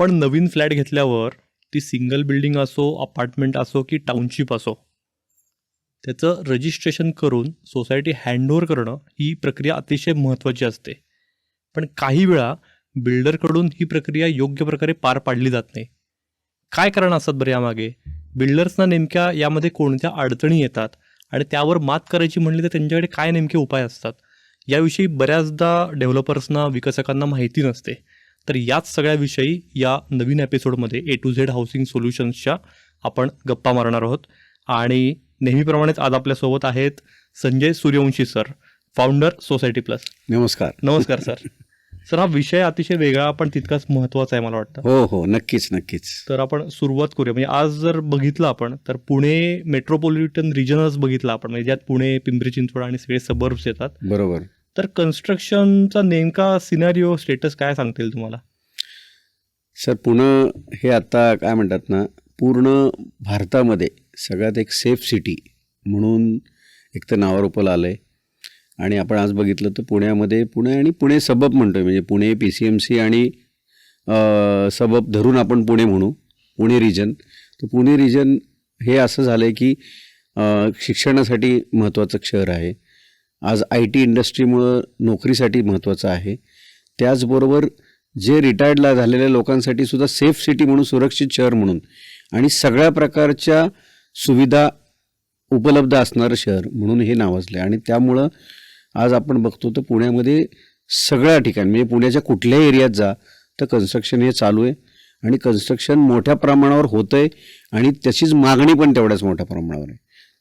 आपण नवीन फ्लॅट घेतल्यावर ती सिंगल बिल्डिंग असो अपार्टमेंट असो की टाउनशिप असो त्याचं रजिस्ट्रेशन करून सोसायटी हँडओव्हर करणं ही प्रक्रिया अतिशय महत्त्वाची असते. पण काही वेळा बिल्डरकडून ही प्रक्रिया योग्य प्रकारे पार पाडली जात नाही. काय कारण असतात बरं यामागे? बिल्डर्सना नेमक्या यामध्ये कोणत्या अडचणी येतात आणि त्यावर मात करायची म्हणली तर त्यांच्याकडे काय नेमके उपाय असतात? याविषयी बऱ्याचदा डेव्हलपर्सना विकसकांना माहिती नसते. तर याच सगळ्याविषयी या नवीन एपिसोडमध्ये ए टू झेड हाऊसिंग सोल्युशन्सच्या आपण गप्पा मारणार आहोत. आणि नेहमीप्रमाणेच आज आपल्यासोबत आहेत Sanjay Suryavanshi sir founder society plus नमस्कार. नमस्कार सर सर हा विषय अतिशय वेगळा पण तितकाच महत्त्वाचा आहे मला वाटतं. हो हो नक्कीच नक्कीच. तर आपण सुरुवात करूया. म्हणजे आज जर बघितलं आपण तर पुणे मेट्रोपॉलिटन रिजनच बघितलं आपण. म्हणजे ज्यात पुणे पिंपरी चिंचवड आणि सगळे सबर्ब्स येतात. बरोबर. तर कन्स्ट्रक्शनचा नेमका सिनारिओ स्टेटस काय सांगतील तुम्हाला? सर पुणे हे आता काय म्हणतात ना पूर्ण भारतामध्ये सगळ्यात एक सेफ सिटी म्हणून एक तर नावारूपाला आलं आहे आणि आपण आज बघितलं तर पुण्यामध्ये पुणे आणि पुणे सबब म्हणतो आहे म्हणजे Pune P C M C आणि सबब धरून आपण पुणे म्हणू पुणे रिजन तर पुणे रिजन हे असं झालं आहे की शिक्षणासाठी महत्त्वाचं शहर आहे. आज आय टी इंडस्ट्रीमुळं नोकरीसाठी महत्त्वाचं आहे. त्याचबरोबर जे रिटायर्डला झालेल्या लोकांसाठी सुद्धा सेफ सिटी म्हणून सुरक्षित शहर म्हणून आणि सगळ्या प्रकारच्या सुविधा उपलब्ध असणारं शहर म्हणून हे नावाजलं आहे आणि त्यामुळं आज आपण बघतो तर पुण्यामध्ये सगळ्या ठिकाणी म्हणजे पुण्याच्या कुठल्याही एरियात जा तर कन्स्ट्रक्शन हे चालू आहे. आणि कन्स्ट्रक्शन मोठ्या प्रमाणावर होतं आहे आणि त्याचीच मागणी पण तेवढ्याच मोठ्या प्रमाणावर आहे.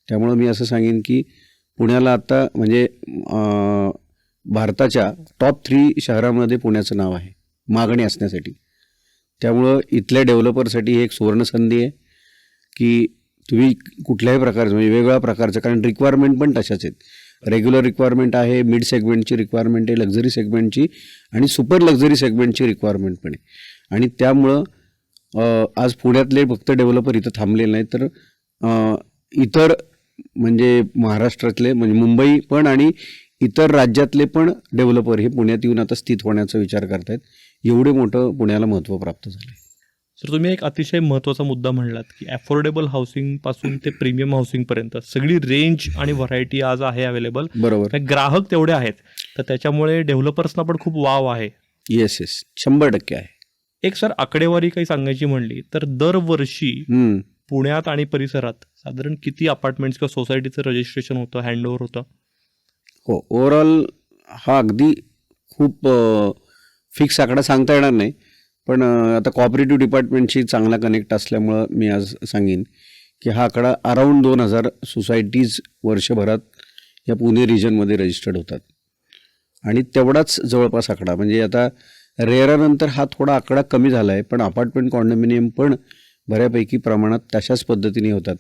त्यामुळं मी असं सांगेन की पुण्याला आता म्हणजे भारताच्या टॉप थ्री शहरामध्ये पुण्याचं नाव आहे मागणी असण्यासाठी. त्यामुळं इथल्या डेव्हलपरसाठी ही एक सुवर्णसंधी आहे की तुम्ही कुठल्याही प्रकारचं म्हणजे वेगळ्या प्रकारचं कारण रिक्वायरमेंट पण तशाच आहेत. रेग्युलर रिक्वायरमेंट आहे मिड सेगमेंटची रिक्वायरमेंट आहे लक्झरी सेगमेंटची आणि सुपर लक्झरी सेगमेंटची रिक्वायरमेंट पण आहे. आणि त्यामुळं आज पुण्यातले फक्त डेव्हलपर इथं थांबलेले नाहीत तर इतर म्हणजे महाराष्ट्रातले म्हणजे मुंबई पण आणि इतर राज्यातले पण डेव्हलपर हे पुण्यात येऊन आता स्थित होण्याचा विचार करतायत. एवढे मोठं पुण्याला महत्त्व प्राप्त झालं सर तुम्ही एक अतिशय महत्त्वाचा मुद्दा म्हणलात की अफोर्डेबल हाऊसिंगपासून ते प्रीमियम हाऊसिंग पर्यंत सगळी रेंज आणि व्हरायटी आज आहे अवेलेबल बरोबर. ग्राहक तेवढे आहेत. तर त्याच्यामुळे डेव्हलपर्सना पण खूप वाव आहे. येस येस शंभर टक्के आहे. एक सर आकडेवारी काही सांगायची म्हणली तर दरवर्षी. पुण्यात आणि परिसरात साधारण किती अपार्टमेंट्स किंवा सोसायटीचं रजिस्ट्रेशन होतं हँडओव्हर होतं? हो ओव्हरऑल हा अगदी खूप फिक्स आकडा सांगता येणार नाही. पण आता कॉपरेटिव्ह डिपार्टमेंटशी चांगला कनेक्ट असल्यामुळं मी आज सांगेन की हा आकडा अराऊंड दोन हजार सोसायटीज वर्षभरात या पुणे रिजनमध्ये रजिस्टर्ड होतात. आणि तेवढाच जवळपास आकडा. म्हणजे आता रेरानंतर हा थोडा आकडा कमी झाला आहे पण अपार्टमेंट कॉन्डोमिनियम पण बऱ्यापैकी प्रमाणात तशाच पद्धतीने होतात.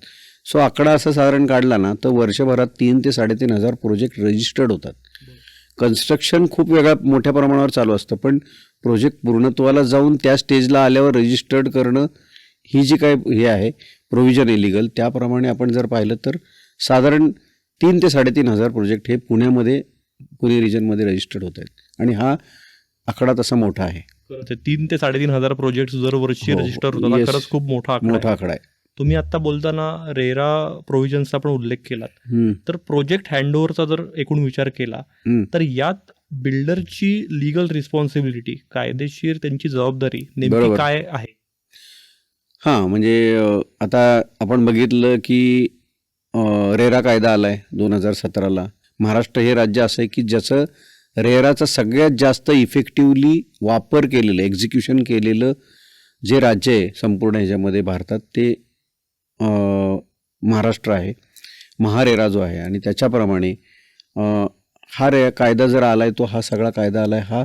सो आकडा असा साधारण काढला ना तर वर्षभरात तीन ते साडेतीन हजार प्रोजेक्ट रजिस्टर्ड होतात. कन्स्ट्रक्शन खूप वेगळ्या मोठ्या प्रमाणावर चालू असतं पण प्रोजेक्ट पूर्णत्वाला जाऊन त्या स्टेजला आल्यावर रजिस्टर्ड करणं ही जी काय हे आहे प्रोव्हिजन इलिगल त्याप्रमाणे आपण जर पाहिलं तर साधारण तीन ते साडेतीन हजार प्रोजेक्ट हे पुण्यामध्ये पुणे रिजनमध्ये रजिस्टर्ड होत आहेत. आणि हा आकडा तसा मोठा आहे. तीन ते साडेतीन हजार प्रोजेक्ट दरवर्षी हो, रजिस्टर होतात. हा yes. खरंच खूप मोठा मोठा. आकडा आहे. तुम्ही आता बोलताना रेरा प्रोव्हिजन्सचा पण उल्लेख केलात हम्म, तर प्रोजेक्ट हँडओव्हरचा जर एकूण विचार केला. तर यात बिल्डरची लिगल रिस्पॉन्सिबिलिटी कायदेशीर त्यांची जबाबदारी नेमकी. काय आहे हां म्हणजे आता आपण बघितलं की रेरा कायदा आला आहे दोन हजार सतराला महाराष्ट्र हे राज्य असं आहे की ज्याचं रेराचा सगळ्यात जास्त इफेक्टिवली वापर केलेलं एक्झिक्युशन केलेलं जे राज्य आहे संपूर्ण ह्याच्यामध्ये भारतात ते महाराष्ट्र आहे महारेरा जो आहे आणि त्याच्याप्रमाणे हा रे कायदा जर आला आहे तो हा सगळा कायदा आला आहे हा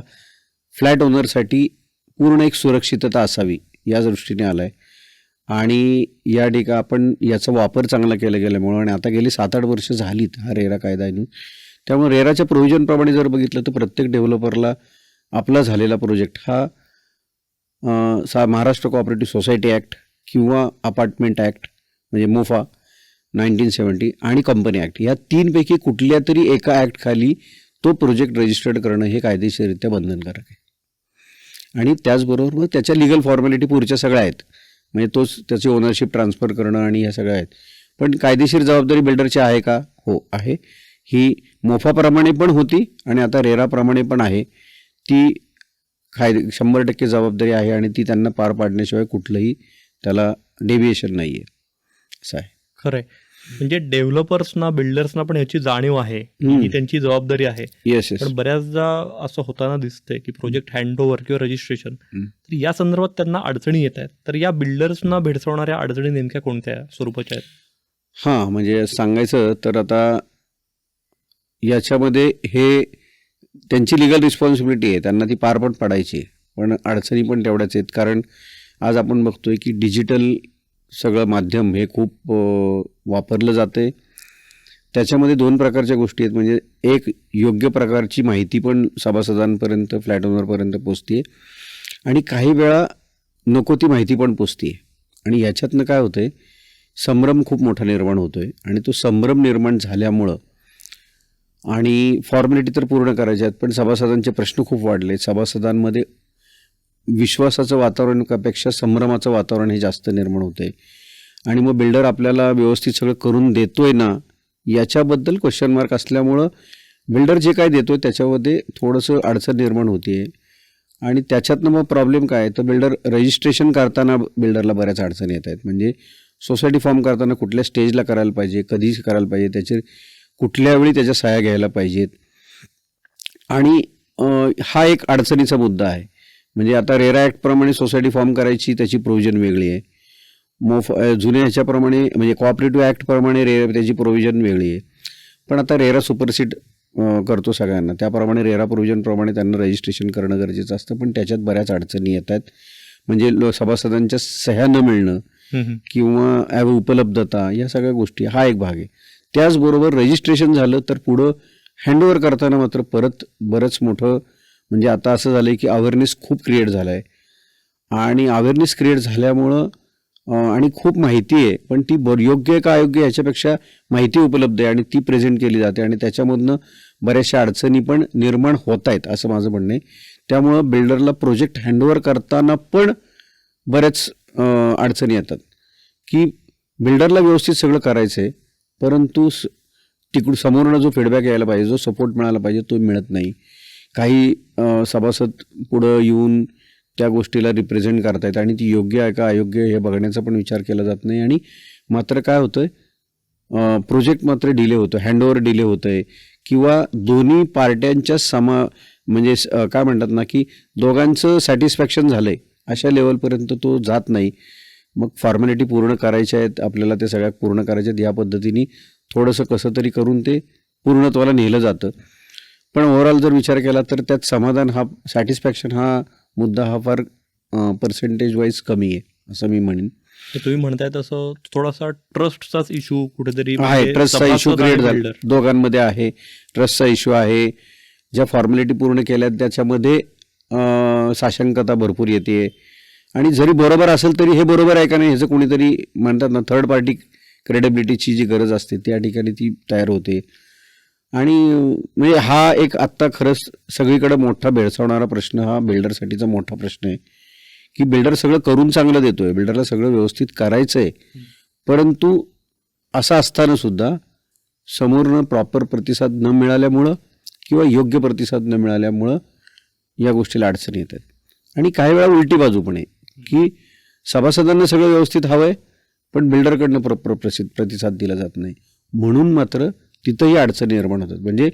फ्लॅट ओनरसाठी पूर्ण एक सुरक्षितता असावी या दृष्टीने आला आहे आणि या ठिकाणी आपण याचा वापर चांगला केला गेल्यामुळं आणि आता गेली सात आठ वर्ष झालीत हा रेरा कायदा येऊन. त्यामुळे रेराच्या प्रोव्हिजनप्रमाणे जर बघितलं तर प्रत्येक डेव्हलपरला आपला झालेला प्रोजेक्ट हा सा महाराष्ट्र कोऑपरेटिव्ह सोसायटी ॲक्ट किंवा अपार्टमेंट ॲक्ट म्हणजे मोफा नाईन्टीन सेवन्टी आणि कंपनी ॲक्ट. या तीनपैकी कुठल्या तरी एका ॲक्टखाली तो प्रोजेक्ट रजिस्टर्ड करणं हे कायदेशीररित्या बंधनकारक आहे. आणि त्याचबरोबर मग त्याच्या लिगल फॉर्मॅलिटी पुढच्या सगळ्या आहेत. म्हणजे तोच त्याची ओनरशिप ट्रान्सफर करणं आणि ह्या सगळ्या आहेत. पण कायदेशीर जबाबदारी बिल्डरची आहे का? हो आहे. ही मोफाप्रमाणे पण होती आणि आता रेराप्रमाणे पण आहे. ती कायदे शंभर टक्के जबाबदारी आहे आणि ती त्यांना पार पाडण्याशिवाय कुठलंही त्याला डेव्हिएशन नाही आहे असं आहे. खरंय. म्हणजे डेव्हलपर्सना बिल्डर्सना पण ह्याची जाणीव आहे. ही त्यांची जबाबदारी आहे. येस पण बऱ्याचदा असं होताना दिसतंय की प्रोजेक्ट हँडओव्हर किंवा रजिस्ट्रेशन. तर या संदर्भात त्यांना अडचणी येत आहेत. तर या बिल्डर्सना भेडसावणाऱ्या अडचणी नेमक्या कोणत्या स्वरूपाच्या आहेत? हां म्हणजे सांगायचं तर आता याच्यामध्ये हे त्यांची लिगल रिस्पॉन्सिबिलिटी आहे. त्यांना ती पार पण पाडायची पण अडचणी पण तेवढ्याच आहेत. कारण आज आपण बघतोय की डिजिटल सगळं माध्यम हे खूप वापरलं जाते. त्याच्यामध्ये दोन प्रकारच्या गोष्टी आहेत. म्हणजे एक योग्य प्रकारची माहिती पण सभासदांपर्यंत फ्लॅट ओनरपर्यंत पोचते आणि काही वेळा नको ती माहिती पण पोचते आणि याच्यातनं काय होतं आहे संभ्रम खूप मोठा निर्माण होतो आहे आणि तो संभ्रम निर्माण झाल्यामुळं आणि फॉर्मॅलिटी तर पूर्ण करायच्या आहेत पण सभासदांचे प्रश्न खूप वाढले सभासदांमध्ये विश्वासाचं वातावरण वातावरणापेक्षा संभ्रमाचं वातावरण हे जास्त निर्माण होते आणि मग बिल्डर आपल्याला व्यवस्थित सगळं करून देतोय ना याच्याबद्दल क्वेश्चन मार्क असल्यामुळं बिल्डर जे काय देतोय त्याच्यामध्ये थोडंसं अडचण निर्माण होते आणि त्याच्यातनं मग प्रॉब्लेम काय आहे? तर बिल्डर रजिस्ट्रेशन करताना बिल्डरला बऱ्याच अडचणी येत आहेत. म्हणजे सोसायटी फॉर्म करताना कुठल्या स्टेजला करायला पाहिजे कधी करायला पाहिजे त्याचे कुठल्या वेळी त्याच्या सहाय्या घ्यायला पाहिजेत. आणि हा एक अडचणीचा मुद्दा आहे. म्हणजे आता रेरा ॲक्टप्रमाणे सोसायटी फॉर्म करायची त्याची प्रोव्हिजन वेगळी आहे. मोफ जुन्या ह्याच्याप्रमाणे म्हणजे कोऑपरेटिव्ह ॲक्टप्रमाणे रे त्याची प्रोव्हिजन वेगळी आहे. पण आता रेरा सुपरसीड करतो सगळ्यांना. त्याप्रमाणे रेरा प्रोव्हिजनप्रमाणे त्यांना रजिस्ट्रेशन करणं गरजेचं असतं पण त्याच्यात बऱ्याच अडचणी येतात म्हणजे लो सभासदांच्या सह्या न मिळणं. किंवा ॲव उपलब्धता या सगळ्या गोष्टी हा एक भाग आहे. त्याचबरोबर रजिस्ट्रेशन झालं तर पुढं हँडओव्हर करताना मात्र परत बरंच मोठं म्हणजे आता असं झालं आहे की अवेअरनेस खूप क्रिएट झाला आहे आणि अवेअरनेस क्रिएट झाल्यामुळं आणि खूप माहिती आहे पण ती बर योग्य आहे का अयोग्य याच्यापेक्षा माहिती उपलब्ध आहे आणि ती प्रेझेंट केली जाते आणि त्याच्यामधनं बऱ्याचशा अडचणी पण निर्माण होत आहेत असं माझं म्हणणं आहे. त्यामुळं बिल्डरला प्रोजेक्ट हँडओव्हर करताना पण बऱ्याच अडचणी येतात. की बिल्डरला व्यवस्थित सगळं करायचं आहे परंतु स- तिकडून समोरनं जो फीडबॅक यायला पाहिजे जो सपोर्ट मिळाला पाहिजे तो मिळत नाही. काही सभासद पुढं येऊन त्या गोष्टीला रिप्रेझेंट करतायत आणि ती योग्य आहे का अयोग्य हे बघण्याचा पण विचार केला जात नाही. आणि मात्र काय होतं आहे प्रोजेक्ट मात्र डिले होतो हँडओव्हर डिले होतं आहे किंवा दोन्ही पार्ट्यांच्या समा म्हणजे काय म्हणतात ना की दोघांचं सॅटिस्फॅक्शन झालं आहे अशा लेवलपर्यंत तो जात नाही. मग फॉर्मॅलिटी पूर्ण करायच्या आहेत आपल्याला ते सगळ्या पूर्ण करायच्या आहेत या पद्धतीने थोडंसं कसं तरी करून ते पूर्णत्वाला नेलं जातं. पण ओव्हरऑल जर विचार केला तर त्यात समाधान हा सॅटिस्फॅक्शन हा मुद्दा हा फार पर्सेंटेज वाईज कमी आहे असं मी म्हणेन. तर तुम्ही म्हणताय तसं थोडासा ट्रस्टचाच इश्यू कुठेतरी आहे ट्रस्टचा इश्यू क्रिएट झाला. दोघांमध्ये आहे ट्रस्टचा इश्यू आहे ज्या फॉर्मॅलिटी पूर्ण केल्यात त्याच्यामध्ये साशंकता भरपूर येते. आणि जरी बरोबर असेल तरी हे बरोबर आहे का नाही ह्याचं कोणीतरी म्हणतात ना थर्ड पार्टी क्रेडिबिलिटीची जी गरज असते त्या ठिकाणी ती तयार होते. आणि म्हणजे हा एक आत्ता खरंच सगळीकडे मोठा भेडसावणारा प्रश्न हा बिल्डरसाठीचा मोठा प्रश्न आहे. की बिल्डर सगळं करून चांगलं देतोय बिल्डरला सगळं व्यवस्थित करायचं आहे परंतु असं असताना सुद्धा समोरनं प्रॉपर प्रतिसाद न मिळाल्यामुळं किंवा योग्य प्रतिसाद न मिळाल्यामुळं या गोष्टीला अडचणी येतात. आणि काही वेळा उलटी बाजू पण आहे की सभासदांना सगळं व्यवस्थित हवं आहे पण बिल्डरकडनं प्रॉपर प्रसिद्ध प्रतिसाद दिला जात नाही. म्हणून मात्र तिथंही अडचणी निर्माण होतात. म्हणजे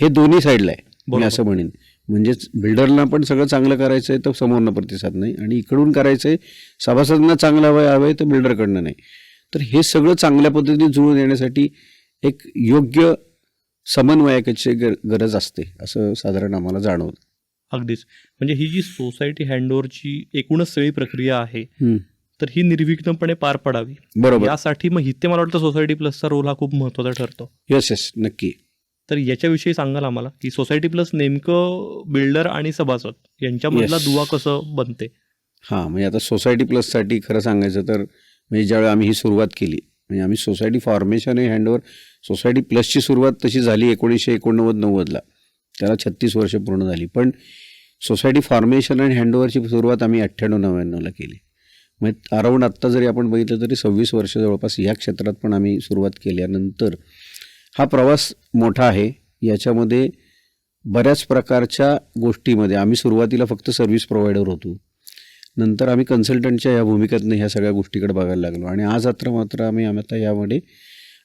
हे दोन्ही साईडला आहे. मी. असं म्हणेन. म्हणजेच बिल्डरला पण सगळं चांगलं करायचं आहे तर समोरनं प्रतिसाद नाही. आणि इकडून करायचं आहे सभासदांना चांगलं हवं हवं आहे तर बिल्डरकडनं नाही. तर हे सगळं चांगल्या पद्धतीने जुळून येण्यासाठी एक योग्य समन्वयकाची गर गरज असते असं साधारण आम्हाला जाणवतं. अगदीच. म्हणजे ही जी सोसायटी हँडओव्हरची एकूणच सगळी प्रक्रिया आहे. तर ही निर्विघ्नपणे पार पडावी. बरोबर. यासाठी मग इथे मला वाटतं सोसायटी प्लसचा रोल हा खूप महत्त्वाचा ठरतो. येस येस नक्की. तर याच्याविषयी सांगाल आम्हाला की सोसायटी प्लस नेमकं बिल्डर आणि सभासद यांच्यामधला. दुवा कसं बनते? हां म्हणजे आता सोसायटी प्लससाठी खरं सांगायचं तर म्हणजे ज्यावेळी आम्ही ही सुरुवात केली म्हणजे आम्ही सोसायटी फॉर्मेशन हे हँडओव्हर सोसायटी प्लसची सुरुवात तशी झाली एकोणीसशे एकोणनव्वद नव्वदला. त्याला छत्तीस वर्ष पूर्ण झाली. पण सोसायटी फॉर्मेशन आणि हँडओव्हरची सुरुवात आम्ही अठ्ठ्याण्णव नव्याण्णवला केली. मग अराऊंड आत्ता जरी आपण बघितलं तरी सव्वीस वर्ष जवळपास या क्षेत्रात पण आम्ही सुरुवात केल्यानंतर हा प्रवास मोठा आहे. याच्यामध्ये बऱ्याच प्रकारच्या गोष्टीमध्ये आम्ही सुरुवातीला फक्त सर्व्हिस प्रोव्हायडर होतो. नंतर आम्ही कन्सल्टंटच्या या भूमिकेतनं ह्या सगळ्या गोष्टीकडे बघायला लागलो आणि आज आता मात्र आम्ही आम्ही आता यामध्ये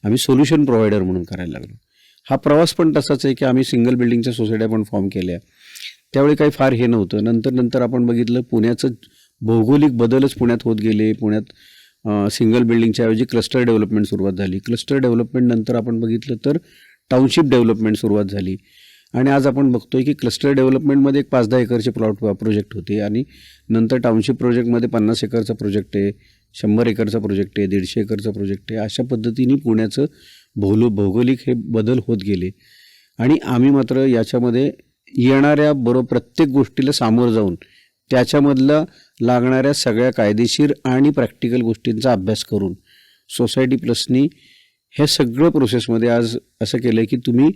आम्ही सोल्युशन प्रोव्हायडर म्हणून करायला लागलो. हा प्रवास पण तसाच आहे की आम्ही सिंगल बिल्डिंगच्या सोसायट्या पण फॉर्म केल्या. त्यावेळी काही फार हे नव्हतं. नंतर नंतर आपण बघितलं पुण्याचं भौगोलिक बदलच पुण्यात होत गेले. पुण्यात सिंगल बिल्डिंगच्या ऐवजी क्लस्टर डेव्हलपमेंट सुरुवात झाली. क्लस्टर डेव्हलपमेंट नंतर आपण बघितलं तर टाउनशिप डेव्हलपमेंट सुरुवात झाली. आणि आज आपण बघतोय की क्लस्टर डेव्हलपमेंटमध्ये एक पाच दहा एकरचे प्लॉट प्रोजेक्ट होते. आणि नंतर टाउनशिप प्रोजेक्टमध्ये पन्नास एकरचा प्रोजेक्ट आहे शंभर एकरचा प्रोजेक्ट आहे दीडशे एकरचा प्रोजेक्ट आहे. अशा पद्धतीने पुण्याचं भौलो भौगोलिक हे बदल होत गेले. आणि आम्ही मात्र याच्यामध्ये येणाऱ्या बरोबर प्रत्येक गोष्टीला सामोरं जाऊन त्याच्यामधला लागणाऱ्या सगळ्या कायदेशीर आणि प्रॅक्टिकल गोष्टींचा अभ्यास करून सोसायटी प्लसनी हे सगळं प्रोसेसमध्ये आज असं केलं आहे की तुम्ही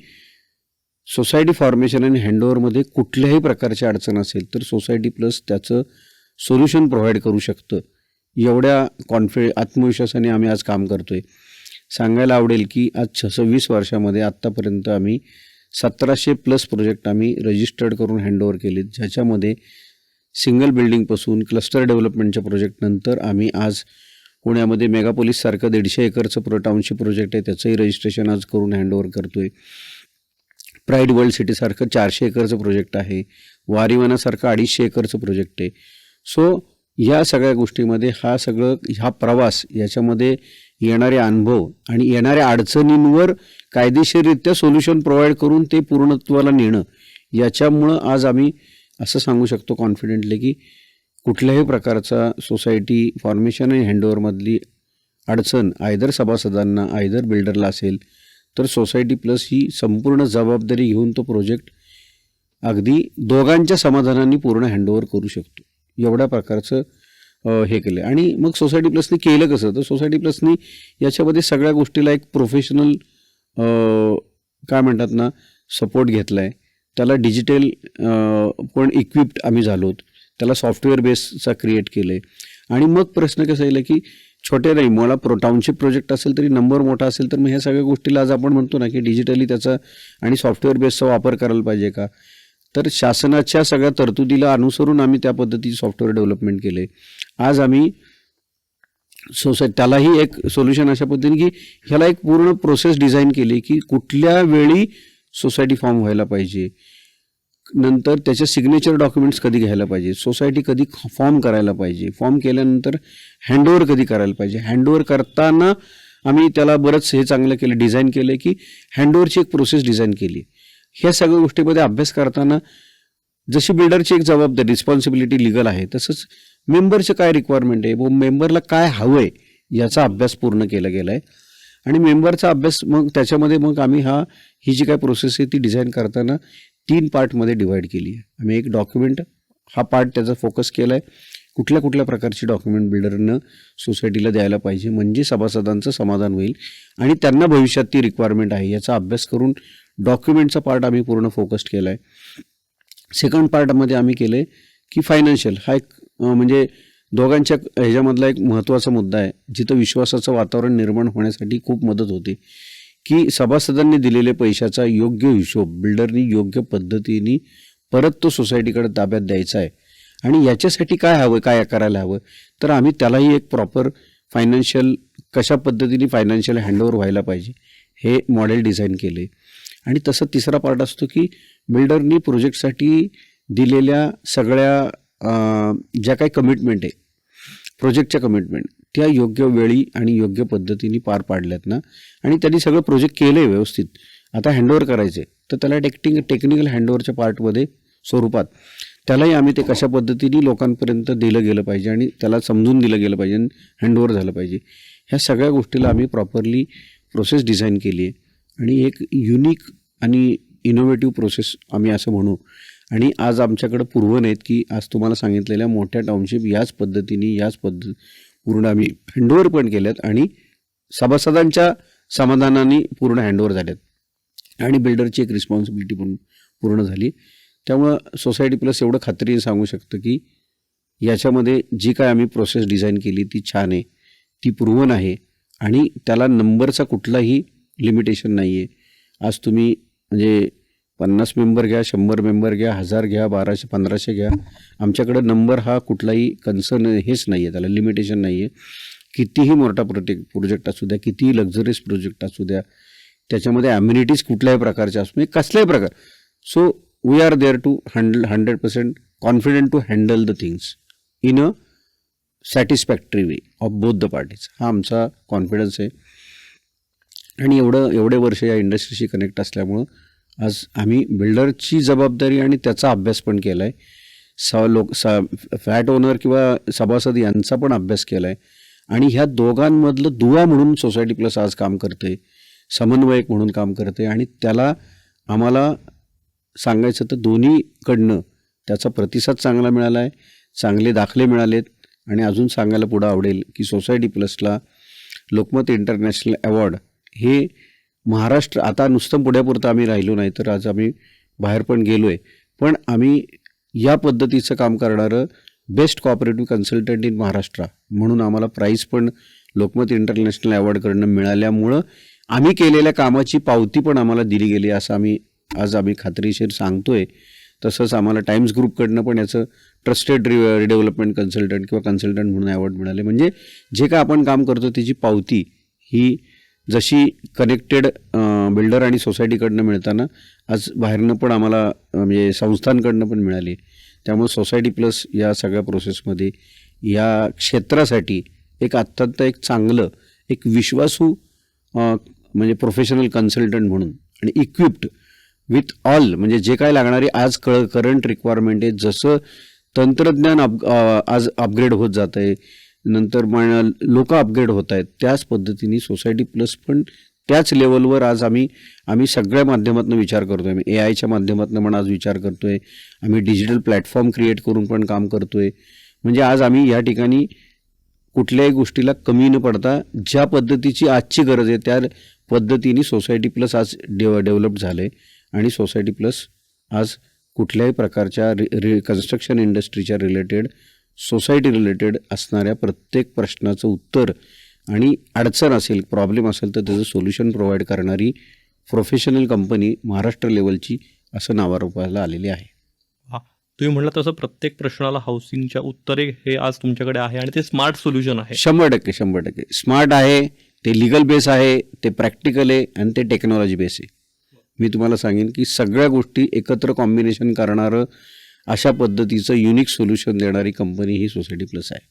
सोसायटी फॉर्मेशन आणि हँडओव्हरमध्ये कुठल्याही प्रकारची अडचण असेल तर सोसायटी प्लस त्याचं सोल्युशन प्रोव्हाइड करू शकतं. एवढ्या कॉन्फि आत्मविश्वासाने आम्ही आज काम करतो आहे सांगायला आवडेल की आज छ सव्वीस वर्षामध्ये आत्तापर्यंत आम्ही सतराशे प्लस प्रोजेक्ट आम्ही रजिस्टर्ड करून हँडओव्हर केलेत ज्याच्यामध्ये सिंगल बिल्डिंगपासून क्लस्टर डेव्हलपमेंटच्या प्रोजेक्टनंतर आम्ही आज पुण्यामध्ये मेगापोलिससारखं दीडशे एकरचं प्रो टाउनशिप प्रोजेक्ट आहे. त्याचंही रजिस्ट्रेशन आज करून हँडओव्हर करतो आहे प्राईड वर्ल्ड सिटीसारखं चारशे एकरचं प्रोजेक्ट आहे. वारीवनासारखं अडीचशे एकरचं प्रोजेक्ट आहे. सो या सगळ्या गोष्टीमध्ये हा सगळं हा प्रवास याच्यामध्ये येणारे अनुभव आणि येणाऱ्या अडचणींवर कायदेशीररित्या सोल्युशन प्रोव्हाइड करून ते पूर्णत्वाला नेणं याच्यामुळं आज आम्ही असं सांगू शकतो कॉन्फिडेंटली की कुठल्याही प्रकारचा सोसायटी फॉर्मेशन आणि हँडओव्हरमधली अडचण आयदर सभासदांना आयदर बिल्डरला असेल तर सोसायटी प्लस ही संपूर्ण जबाबदारी घेऊन तो प्रोजेक्ट अगदी दोघांच्या समाधानाने पूर्ण हँडओव्हर करू शकतो. एवढ्या प्रकारचं हे केलं आणि मग सोसायटी प्लसने केलं कसं? तर सोसायटी प्लसनी याच्यामध्ये सगळ्या गोष्टीला एक प्रोफेशनल काय म्हणतात ना सपोर्ट घेतला आहे त्याला डिजिटल पण इक्विप्ड आम्ही झालो. त्याला सॉफ्टवेअर बेसचा क्रिएट केलं. आहे आणि मग प्रश्न कसा येईल की छोटे नाही मला प्रो टाउनशिप प्रोजेक्ट असेल तरी नंबर मोठा असेल तर मग ह्या सगळ्या गोष्टीला आज आपण म्हणतो ना की डिजिटली त्याचा आणि सॉफ्टवेअर बेसचा वापर करायला पाहिजे का? तर शासनाच्या सगळ्या तरतुदीला अनुसरून आम्ही त्या पद्धतीचे सॉफ्टवेअर डेव्हलपमेंट केले. आज आम्ही सोसाय त्यालाही एक सोल्युशन अशा पद्धतीने की ह्याला एक पूर्ण प्रोसेस डिझाईन केली की कुठल्या वेळी सोसायटी फॉर्म व्हायला पाहिजे. नंतर त्याचे सिग्नेचर डॉक्युमेंट्स कधी घ्यायला पाहिजे. सोसायटी कधी फॉर्म करायला पाहिजे. फॉर्म केल्यानंतर हँडओव्हर कधी करायला पाहिजे. हँडओव्हर करताना आम्ही त्याला बरंच हे चांगलं केलं डिझाईन केलं की हँडओव्हरची एक प्रोसेस डिझाईन केली. ह्या सगळ्या गोष्टीमध्ये अभ्यास करताना जशी बिल्डरची एक जबाबदारी रिस्पॉन्सिबिलिटी लिगल आहे तसंच मेंबरचं काय रिक्वायरमेंट आहे? व मेंबरला काय हवं आहे याचा अभ्यास पूर्ण केला गेला आहे आणि मेंबरचा अभ्यास मग त्याच्यामध्ये मग आम्ही हा ही जी काय प्रोसेस आहे ती डिझाईन करताना तीन पार्टमध्ये डिवाईड केली आहे. आम्ही एक डॉक्युमेंट हा पार्ट त्याचा फोकस केला आहे कुठल्या कुठल्या प्रकारची डॉक्युमेंट बिल्डरनं सोसायटीला द्यायला पाहिजे म्हणजे सभासदांचं समाधान होईल. आणि त्यांना भविष्यात ती रिक्वायरमेंट आहे याचा अभ्यास करून डॉक्युमेंटचा पार्ट आम्ही पूर्ण फोकस्ड केला आहे सेकंड पार्टमध्ये आम्ही केलं आहे की फायनान्शियल हा एक म्हणजे दोघांच्या ह्याच्यामधला एक महत्त्वाचा मुद्दा आहे जिथं विश्वासाचं वातावरण निर्माण होण्यासाठी खूप मदत होते की सभासदांनी दिलेले पैशाचा योग्य हिशोब बिल्डरनी योग्य पद्धतीने परत तो सोसायटीकडे ताब्यात द्यायचा आहे. आणि याच्यासाठी काय हवं काय करायला हवं? तर आम्ही त्यालाही एक प्रॉपर फायनान्शियल कशा पद्धतीने फायनान्शियल हँडओव्हर व्हायला पाहिजे हे मॉडेल डिझाईन केले. आणि तसं तिसरा पार्ट असतो की बिल्डरनी प्रोजेक्टसाठी दिलेल्या सगळ्या ज्या काही कमिटमेंट आहे प्रोजेक्टच्या कमिटमेंट त्या योग्य वेळी आणि योग्य पद्धतीने पार पाडल्यात ना. आणि त्यांनी सगळं प्रोजेक्ट केलं आहे व्यवस्थित. आता हँडओव्हर करायचे तर त्याला टेक्टिंग टेक्निकल हँडओव्हरच्या पार्टमध्ये स्वरूपात त्यालाही आम्ही ते कशा पद्धतीने लोकांपर्यंत दिलं गेलं पाहिजे आणि त्याला समजून दिलं गेलं पाहिजे आणि हँडओव्हर झालं पाहिजे. ह्या सगळ्या गोष्टीला आम्ही प्रॉपरली प्रोसेस डिझाईन केली आहे आणि एक युनिक आणि इनोव्हेटिव्ह प्रोसेस आम्ही असं म्हणू आणि आज आमच्याकडं पूर्वन आहेत की आज तुम्हाला सांगितलेल्या मोठ्या टाउनशिप याच पद्धतीने याच पद्धत पूर्ण आम्ही हँडओव्हर पण केल्यात आणि सभासदांच्या समाधानाने पूर्ण हँडओव्हर झाल्यात. आणि बिल्डरची एक रिस्पॉन्सिबिलिटी पण पूर्ण झाली. त्यामुळं सोसायटी प्लस एवढं खात्रीने सांगू शकतं की याच्यामध्ये जी काय आम्ही प्रोसेस डिझाईन केली ती छान आहे ती प्रूव्हन आहे आणि त्याला नंबरचा कुठलाही लिमिटेशन नाही आहे आज तुम्ही म्हणजे पन्नास मेंबर घ्या शंभर मेंबर घ्या हजार घ्या बाराशे पंधराशे घ्या. आमच्याकडं नंबर हा कुठलाही कन्सर्न हेच नाही आहे त्याला लिमिटेशन नाही आहे कितीही मोठा प्रोटेक्ट प्रोजेक्ट असू द्या कितीही लक्झरियस प्रोजेक्ट असू द्या त्याच्यामध्ये ॲम्युनिटीज कुठल्याही प्रकारच्या असू म्हणजे कसल्याही प्रकार. So we are there to handle hundred percent confident to handle the things in a satisfactory way of both the parties हा आमचा कॉन्फिडन्स आहे. आणि एवढं एवढे वर्ष या इंडस्ट्रीशी कनेक्ट असल्यामुळं आज आम्ही बिल्डरची जबाबदारी आणि त्याचा अभ्यास पण केला आहे स लोक स फ्लॅट ओनर किंवा सभासद यांचा पण अभ्यास केला आहे आणि ह्या दोघांमधलं दुवा म्हणून सोसायटी प्लस आज काम करते समन्वयक म्हणून काम करते आणि त्याला आम्हाला सांगायचं तर दोन्हीकडनं त्याचा प्रतिसाद चांगला मिळाला आहे चांगले दाखले मिळालेत. आणि अजून सांगायला पुढं आवडेल की सोसायटी प्लसला लोकमत इंटरनॅशनल अवॉर्ड हे महाराष्ट्र आता नुसतं पुढ्यापुरतं आम्ही राहिलो नाही तर आज आम्ही बाहेर पण गेलो आहे पण आम्ही या पद्धतीचं काम करणारं best cooperative consultant in Maharashtra म्हणून आम्हाला प्राईज पण लोकमत इंटरनॅशनल अवॉर्डकडनं मिळाल्यामुळं आम्ही केलेल्या कामाची पावती पण आम्हाला दिली गेली असं आम्ही आज आम्ही खात्रीशीर सांगतो आहे तसंच आम्हाला टाईम्स ग्रुपकडनं पण याचं ट्रस्टेड रि रिडेव्हलपमेंट कन्सल्टंट किंवा कन्सल्टंट म्हणून अवॉर्ड मिळाले. म्हणजे जे काय आपण काम करतो त्याची पावती ही जशी कनेक्टेड बिल्डर आणि सोसायटीकडनं मिळताना आज बाहेरनं पण आम्हाला म्हणजे संस्थांकडनं पण मिळाली. त्यामुळे सोसायटी प्लस या सगळ्या प्रोसेसमध्ये या क्षेत्रासाठी एक अत्यंत एक चांगलं एक विश्वासू म्हणजे प्रोफेशनल कन्सल्टंट म्हणून आणि इक्विप्ड विथ ऑल म्हणजे जे काय लागणारी आज कळ करंट रिक्वायरमेंट आहे जसं तंत्रज्ञान अप आज अपग्रेड होत जात आहे नंतर मग लोक अपग्रेड होत आहेत. त्याच पद्धतीने सोसायटी प्लस पण त्याच लेवलवर आज आम्ही आम्ही सगळ्या माध्यमातून विचार करतोय. आम्ही ए आयच्या माध्यमातून पण आज विचार करतोय. आम्ही डिजिटल प्लॅटफॉर्म क्रिएट करून पण काम करतोय. म्हणजे आज आम्ही या ठिकाणी कुठल्याही गोष्टीला कमी न पडता ज्या पद्धतीची आजची गरज आहे त्या पद्धतीने सोसायटी प्लस आज डेव डेव्हलप झालं आहे आणि सोसायटी प्लस आज कुठल्याही प्रकारच्या रि रि कन्स्ट्रक्शन इंडस्ट्रीच्या रिलेटेड सोसायटी रिलेटेड असणाऱ्या प्रत्येक प्रश्नाचं उत्तर आणि अडचण असेल प्रॉब्लेम असेल तर त्याचं सोल्युशन प्रोव्हाइड करणारी प्रोफेशनल कंपनी महाराष्ट्र लेवलची असं नावारूपाला आलेली आहे. हा तुम्ही म्हटलं तसं प्रत्येक प्रश्नाला हाऊसिंगच्या उत्तरे हे आज तुमच्याकडे आहे आणि ते स्मार्ट सोल्युशन आहे. शंभर टक्के शंभर टक्के. स्मार्ट आहे ते लिगल बेस आहे ते प्रॅक्टिकल आहे आणि ते टेक्नॉलॉजी बेस आहे. मी तुम्हाला सांगेन की सगळ्या गोष्टी एकत्र कॉम्बिनेशन करणारं अशा पद्धतीचं युनिक सोल्युशन देणारी कंपनी ही सोसायटी प्लस आहे.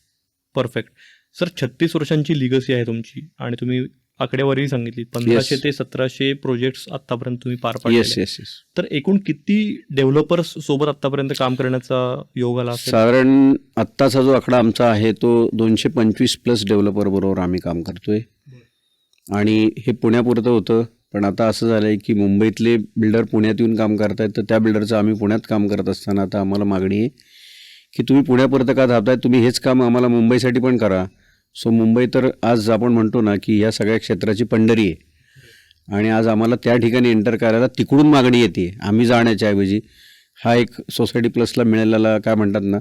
परफेक्ट सर छत्तीस वर्षांची लिगसी आहे तुमची आणि तुम्ही आकडेवारी सांगितली पंधराशे. ते सतराशे प्रोजेक्ट्स आतापर्यंत तुम्ही पार येस पाडले येस येस तर एकूण किती डेव्हलपर्स सोबत आतापर्यंत काम करण्याचा योग आला साधारण आत्ताचा जो आकडा आमचा आहे तो दोनशे पंचवीस प्लस डेव्हलपर बरोबर आम्ही काम करतोय. आणि हे पुण्यापुरतं होतं. पण आता असं झालं आहे की मुंबईतले बिल्डर पुण्यात येऊन काम करतायत तर त्या बिल्डरचं आम्ही पुण्यात काम करत असताना आता आम्हाला मागणी आहे की तुम्ही पुण्यापर्यंत का धावताय? तुम्ही हेच काम आम्हाला मुंबईसाठी पण करा. सो मुंबई तर आज आपण म्हणतो ना की या सगळ्या क्षेत्राची पंढरी आहे. आणि आज आम्हाला त्या ठिकाणी एंटर करायला तिकडून मागणी येते. आम्ही जाण्याच्या ऐवजी हा एक सोसायटी प्लसला मिळालेला काय म्हणतात ना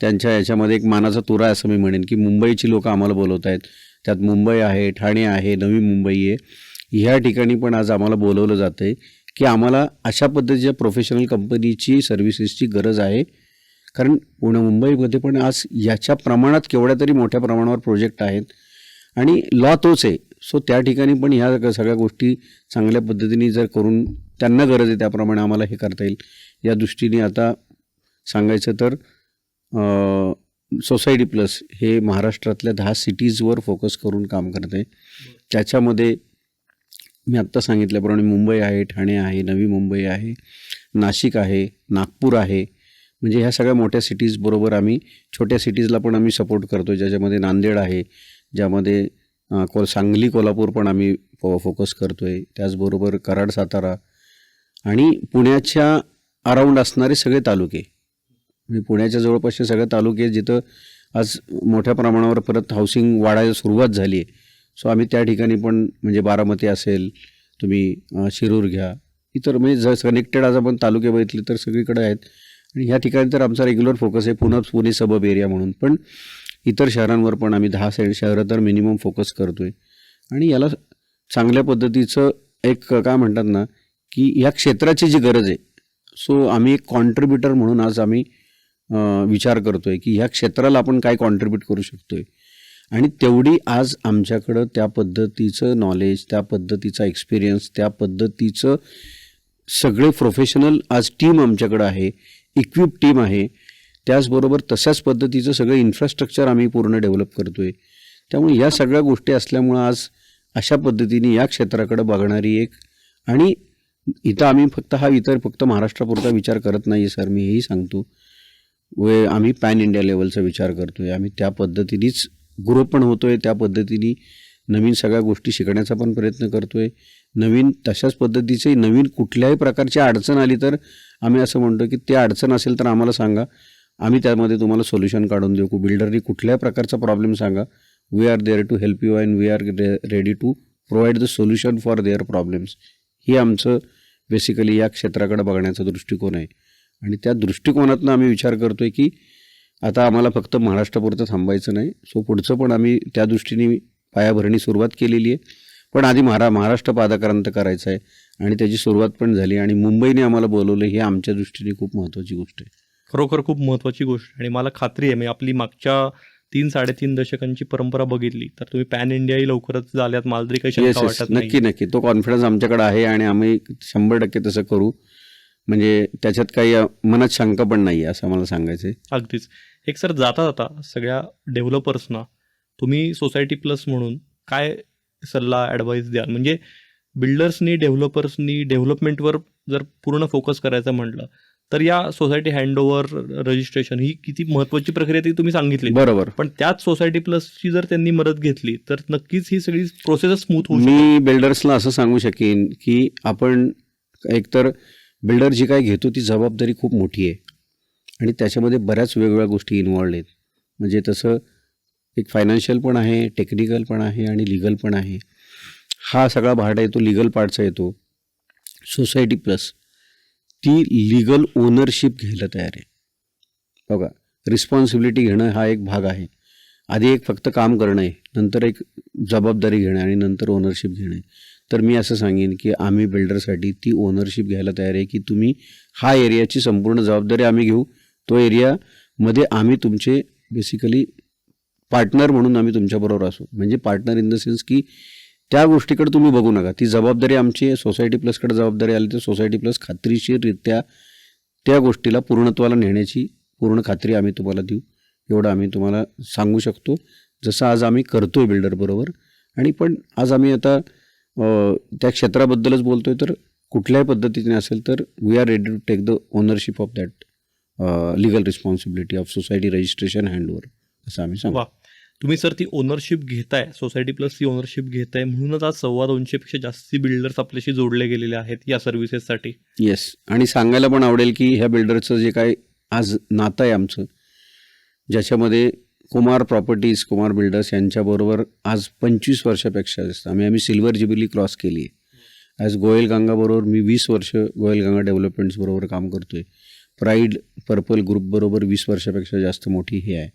त्यांच्या याच्यामध्ये एक मानाचा तुरा आहे असं मी म्हणेन की मुंबईची लोकं आम्हाला बोलवत आहेत त्यात मुंबई आहे ठाणे आहे नवी मुंबई आहे. ह्या ठिकाणी पण आज आम्हाला बोलवलं जातं आहे की आम्हाला अशा पद्धतीच्या प्रोफेशनल कंपनीची सर्व्हिसेसची गरज आहे. कारण पुणे मुंबईमध्ये पण आज याच्या प्रमाणात केवढ्या तरी मोठ्या प्रमाणावर प्रोजेक्ट आहेत. आणि लॉ तोच आहे. सो त्या ठिकाणी पण ह्या सगळ्या गोष्टी चांगल्या पद्धतीने जर करून त्यांना गरज आहे त्याप्रमाणे आम्हाला हे करता येईल. या दृष्टीने आता सांगायचं तर सोसायटी प्लस हे महाराष्ट्रातल्या दहा सिटीजवर फोकस करून काम करत त्याच्यामध्ये मी आत्ता सांगितल्याप्रमाणे मुंबई आहे ठाणे आहे नवी मुंबई आहे नाशिक आहे नागपूर आहे. म्हणजे ह्या सगळ्या मोठ्या सिटीजबरोबर आम्ही छोट्या सिटीजला पण आम्ही सपोर्ट करतो ज्याच्यामध्ये नांदेड आहे ज्यामध्ये को सांगली कोल्हापूर पण आम्ही फो फोकस करतो आहे त्याचबरोबर कराड सातारा आणि पुण्याच्या अराऊंड असणारे सगळे तालुके. म्हणजे पुण्याच्या जवळपासचे सगळे तालुके जिथं आज मोठ्या प्रमाणावर परत हाऊसिंग वाढायला सुरुवात झाली आहे सो आम्ही त्या ठिकाणी पण म्हणजे बारामती असेल तुम्ही शिरूर घ्या. इतर म्हणजे जर कनेक्टेड आज आपण तालुके बघितले तर सगळीकडे आहेत. आणि ह्या ठिकाणी तर आमचा रेग्युलर फोकस आहे पुन्हा पुणे सबब एरिया म्हणून. पण इतर शहरांवर पण आम्ही दहा शहर शहरं तर मिनिमम फोकस करतो आहे आणि याला चांगल्या पद्धतीचं एक काय म्हणतात ना की ह्या क्षेत्राची जी गरज आहे सो आम्ही एक कॉन्ट्रीब्युटर म्हणून आज आम्ही विचार करतो आहे की ह्या क्षेत्राला आपण काय कॉन्ट्रीब्यूट करू शकतो आहे आणि तेवढी आज आमच्याकडं त्या पद्धतीचं नॉलेज त्या पद्धतीचा एक्सपिरियन्स त्या पद्धतीचं सगळे प्रोफेशनल आज टीम आमच्याकडं आहे इक्विप टीम आहे. त्याचबरोबर तशाच पद्धतीचं सगळं इन्फ्रास्ट्रक्चर आम्ही पूर्ण डेव्हलप करतो आहे त्यामुळे या सगळ्या गोष्टी असल्यामुळं आज अशा पद्धतीने या क्षेत्राकडे बघणारी एक आणि इथं आम्ही फक्त हा इतर फक्त महाराष्ट्रापुरता विचार करत नाही सर मी हेही सांगतो. व आम्ही पॅन इंडिया लेवलचा विचार करतो आहे आम्ही त्या पद्धतीनेच ग्रो पण होतो आहे त्या पद्धतीने नवीन सगळ्या गोष्टी शिकण्याचा पण प्रयत्न करतो आहे नवीन तशाच पद्धतीचे नवीन कुठल्याही प्रकारची अडचण आली तर आम्ही असं म्हणतो की ते अडचण असेल तर आम्हाला सांगा. आम्ही त्यामध्ये तुम्हाला सोल्युशन काढून देऊ. बिल्डरनी कुठल्याही प्रकारचा प्रॉब्लेम सांगा. We are there to help you and we are ready to provide the solution for their problems ही आमचं बेसिकली या क्षेत्राकडे बघण्याचा दृष्टिकोन आहे. आणि त्या दृष्टिकोनातून आम्ही विचार करतो आहे की आता आम्हाला फक्त महाराष्ट्रापुरतं थांबायचं नाही. सो पुढचं पण आम्ही त्या दृष्टीने पायाभरणी सुरुवात केलेली आहे. पण आधी महारा महाराष्ट्र पादाक्रांत करायचं आहे आणि त्याची सुरुवात पण झाली आणि मुंबईने आम्हाला बोलवलं हे आमच्या दृष्टीने खूप महत्त्वाची गोष्ट आहे. खरोखर खूप महत्त्वाची गोष्ट आणि मला खात्री आहे म्हणजे आपली मागच्या तीन साडेतीन दशकांची परंपरा बघितली तर तुम्ही पॅन इंडियाही लवकरच झाल्यात मला तरी काही वाटत नाही. नक्की नक्की. तो कॉन्फिडन्स आमच्याकडे आहे आणि आम्ही शंभर टक्के तसं करू. म्हणजे त्याच्यात काही मनात शंका पण नाही आहे असं मला सांगायचं आहे अगदीच. एक सर जाता जाता सगळ्या डेव्हलपर्सना तुम्ही सोसायटी प्लस म्हणून काय सल्ला ॲडवाईस द्याल? म्हणजे बिल्डर्सनी डेव्हलपर्सनी डेव्हलपमेंटवर जर पूर्ण फोकस करायचं म्हटलं तर या सोसायटी हँडओव्हर रजिस्ट्रेशन ही किती महत्त्वाची प्रक्रिया ती तुम्ही सांगितली. बरोबर. पण त्याच सोसायटी प्लसची जर त्यांनी मदत घेतली तर नक्कीच ही सगळी प्रोसेस स्मूथ शकते मी बिल्डर्सला असं सांगू शकेन की आपण एकतर बिल्डर जी काय घेतो ती जबाबदारी खूप मोठी आहे. आणि त्याच्यामध्ये बऱ्याच वेगवेगळ्या गोष्टी इन्वॉल्ड आहेत. म्हणजे तसं एक फायनान्शियल पण आहे टेक्निकल पण आहे आणि लिगल पण आहे. हा सगळा भाग येतो लिगल पार्टचा येतो. सोसायटी प्लस ती लिगल ओनरशिप घ्यायला तयार आहे. बघा रिस्पॉन्सिबिलिटी घेणं हा एक भाग आहे. आधी एक फक्त काम करणं आहे नंतर एक जबाबदारी घेणं आणि नंतर ओनरशिप घेणं आहे. तर मी असं सांगेन की आम्ही बिल्डरसाठी ती ओनरशिप घ्यायला तयार आहे की तुम्ही हा एरियाची संपूर्ण जबाबदारी आम्ही घेऊ. तो एरियामध्ये आम्ही तुमचे बेसिकली पार्टनर म्हणून आम्ही तुमच्याबरोबर असू. म्हणजे पार्टनर इन द सेन्स की त्या गोष्टीकडे तुम्ही बघू नका. ती जबाबदारी आमची सोसायटी प्लसकडे जबाबदारी आली तर सोसायटी प्लस खात्रीशीररित्या त्या गोष्टीला पूर्णत्वाला नेण्याची पूर्ण खात्री आम्ही तुम्हाला देऊ. एवढं आम्ही तुम्हाला सांगू शकतो. जसं आज आम्ही करतो आहे बिल्डरबरोबर आणि पण आज आम्ही आता त्या क्षेत्राबद्दलच बोलतो आहे तर कुठल्याही पद्धतीने असेल तर we are ready to take the ownership of that legal responsibility of society registration handover असं आम्ही सांगू. तुम्ही सर ती ओनरशिप घेताय सोसायटी प्लस ती ओनरशिप घेताय म्हणूनच आज सव्वा दोनशेपेक्षा जास्ती बिल्डर्स आपल्याशी जोडले गेलेले आहेत या सर्व्हिसेससाठी येस आणि सांगायला पण आवडेल की ह्या बिल्डरचं जे काय आज नातं आहे आमचं ज्याच्यामध्ये कुमार प्रॉपर्टीज कुमार बिल्डर्स यांच्याबरोबर आज पंचवीस वर्षापेक्षा जास्त. आम्ही आम्ही सिल्वर जुबिली क्रॉस केली आहे. ॲज गोयल गंगाबरोबर मी वीस वर्ष गोयल गंगा डेव्हलपमेंट्सबरोबर काम करतो आहे प्राईड पर्पल ग्रुपबरोबर वीस वर्षापेक्षा जास्त मोठी हे आहे.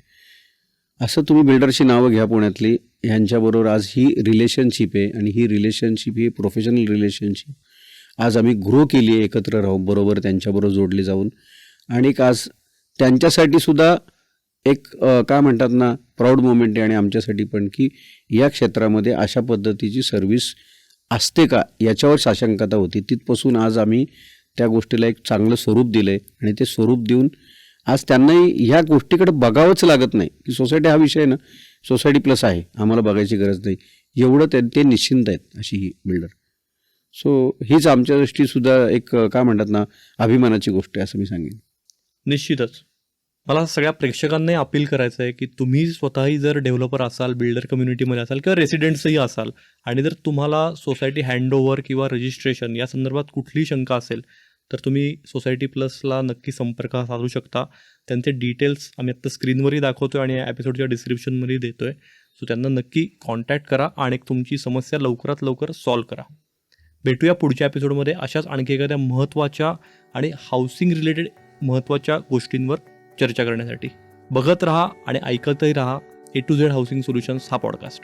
असं तुम्ही बिल्डरची नावं घ्या पुण्यातली. ह्यांच्याबरोबर आज ही रिलेशनशिप आहे आणि ही रिलेशनशिप ही प्रोफेशनल रिलेशनशिप आज आम्ही ग्रो केली आहे एकत्र राहून बरोबर त्यांच्याबरोबर जोडले जाऊन. आणि आज त्यांच्यासाठी सुद्धा एक काय म्हणतात ना प्राऊड मोमेंट आहे आणि आमच्यासाठी पण की या क्षेत्रामध्ये अशा पद्धतीची सर्व्हिस असते का? याच्यावर साशंकता होती. तिथपासून आज आम्ही त्या गोष्टीला एक चांगलं स्वरूप दिलं आहे आणि ते स्वरूप देऊन आज त्यांनाही ह्या गोष्टीकडे बघावंच लागत नाही. की सोसायटी हा विषय ना सोसायटी प्लस आहे. आम्हाला बघायची गरज नाही. एवढं ते ते निश्चिंत आहेत अशी ही बिल्डर सो हीच आमच्या दृष्टीसुद्धा एक काय म्हणतात ना अभिमानाची गोष्ट आहे असं मी सांगेन. निश्चितच. मला सगळ्या प्रेक्षकांनाही अपील करायचं आहे की तुम्ही स्वतःही जर डेव्हलपर असाल बिल्डर कम्युनिटीमध्ये असाल किंवा रेसिडेंट्सही असाल आणि जर तुम्हाला सोसायटी हँडओव्हर किंवा रजिस्ट्रेशन या संदर्भात कुठलीही शंका असेल तर तुम्ही सोसायटी प्लसला नक्की संपर्क साधू शकता. त्यांचे डिटेल्स आम्ही आत्ता स्क्रीनवरही दाखवतो आहे आणि या एपिसोडच्या डिस्क्रिप्शनमध्ये देतो आहे सो त्यांना नक्की कॉन्टॅक्ट करा आणि तुमची समस्या लवकरात लवकर सॉल्व करा. भेटूया पुढच्या एपिसोडमध्ये अशाच आणखी एखाद्या महत्त्वाच्या आणि हाऊसिंग रिलेटेड महत्त्वाच्या गोष्टींवर. चर्चा करण्यासाठी. बघत राहा आणि ऐकतही राहा. A to Z housing solutions हा पॉडकास्ट